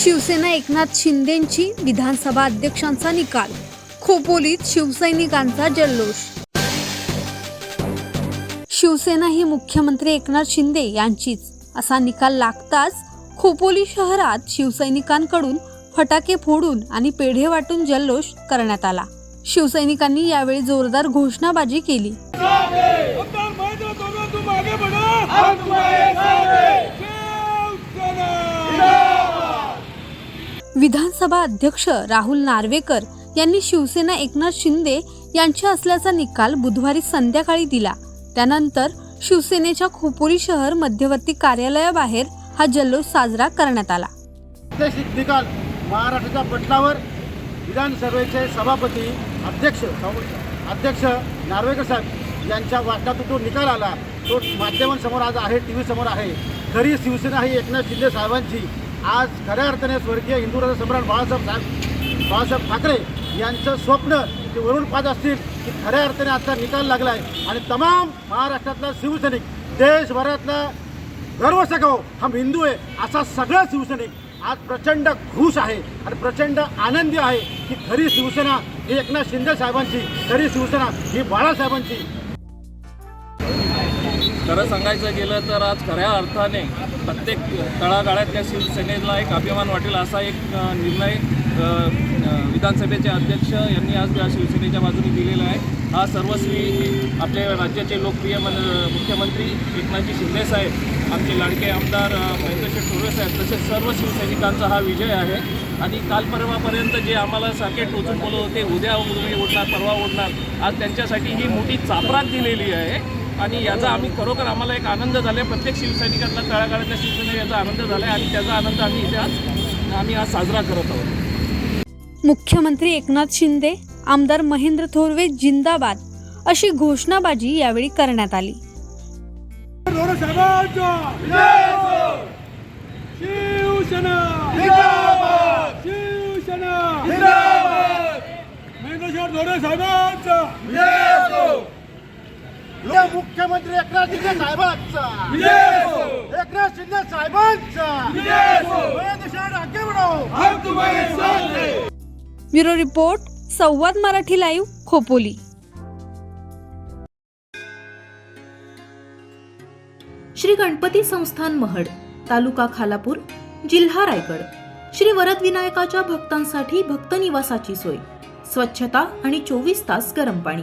शिवसेना एकनाथ शिंदेंची विधानसभा अध्यक्षांचा निकाल खोपोलीत शिवसैनिकांचा जल्लोष. शिवसेना ही मुख्यमंत्री एकनाथ शिंदे यांचीच. असा निकाल लागताच खोपोली शहरात शिवसैनिकांकडून फटाके फोडून आणि पेढे वाटून जल्लोष करण्यात आला. शिवसैनिकांनी यावेळी जोरदार घोषणाबाजी केली आमदार महेंद्र दोनों तुम आगे बढ़ो हम तुम्हारे साथ हैं शिवसेना विधानसभा अध्यक्ष राहुल नार्वेकर यांनी शिवसेना एकनाथ शिंदे यांच्या असल्याचा निकाल बुधवारी संध्याकाळी दिला. त्यानंतर शिवसेनेच्या खोपोली शहर मध्यवर्ती कार्यालयाबाहेर हा जल्लोष साजरा करण्यात आला. निकाल महाराष्ट्राच्या पटलावर विधानसभेचे सभापती अध्यक्ष अध्यक्ष नार्वेकर साहेब यांच्या वाटण्यातून तो निकाल आला तो माध्यमांसमोर आज आहे टी व्ही समोर आहे. खरी शिवसेना ही एकनाथ शिंदे साहेबांची आज खऱ्या अर्थाने स्वर्गीय हिंदू सम्राट बाळासाहेब साहेब बाळासाहेब ठाकरे यांचं स्वप्न ते वरून पाहत असतील की खऱ्या अर्थाने आजचा निकाल लागला आहे आणि तमाम महाराष्ट्रातला शिवसैनिक देशभरातला गर्व सगो हम हिंदू आहे असा सगळा शिवसैनिक आज प्रचंड खुश आहे आणि प्रचंड आनंदी आहे की खरी शिवसेना ही एकनाथ शिंदे साहेबांची खरी शिवसेना ही बाळासाहेबांची खरं सांगायचं गेलं तर आज खऱ्या अर्थाने प्रत्येक तळागाळातल्या शिवसेनेला एक अभिमान वाटेल असा एक निर्णय विधानसभेचे अध्यक्ष यांनी आज या शिवसेनेच्या बाजूने दिलेला आहे. हा सर्वस्वी आपल्या राज्याचे लोकप्रिय मन मुख्यमंत्री एकनाथजी शिंदे साहेब आमचे लाडके आमदार अ, महेंद्रशेठ साहेब तसेच सर्व शिवसैनिकांचा हा विजय आहे. आणि काल परवापर्यंत जे आम्हाला सारखे टोचून बोलत होते उद्या उद्या ओढणार परवा ओढणार आज त्यांच्यासाठी ही मोठी चापराक दिलेली आहे. आणि याचा आम्ही खरोखर आम्हाला एक आनंद झाला प्रत्येक शिवसैनिकांना तळागाळातल्या शिवसेनेला याचा आनंद झाला आहे आणि त्याचा आनंद आम्ही इथे आज आम्ही आज साजरा करत आहोत. मुख्यमंत्री एकनाथ शिंदे आमदार महेंद्र थोरवे जिंदाबाद अशी घोषणाबाजी यावेळी करण्यात आली. शिवसेना! शिवसेना जिंदाबाद महेंद्रशेठ दोनों साहेबांचा या मुख्यमंत्री एकनाथ शिंदे साहेबांचा. एकनाथ शिंदे साहेबांचा. हैं bureau report Samvad Marathi live Khopoli. Shri Ganpati Sansthan Mahad taluka Khalapur जिल्हा रायगड. श्री वरद विनायकाच्या भक्तांसाठी भक्त निवासाची सोय. स्वच्छता आणि चोवीस तास गरम पाणी.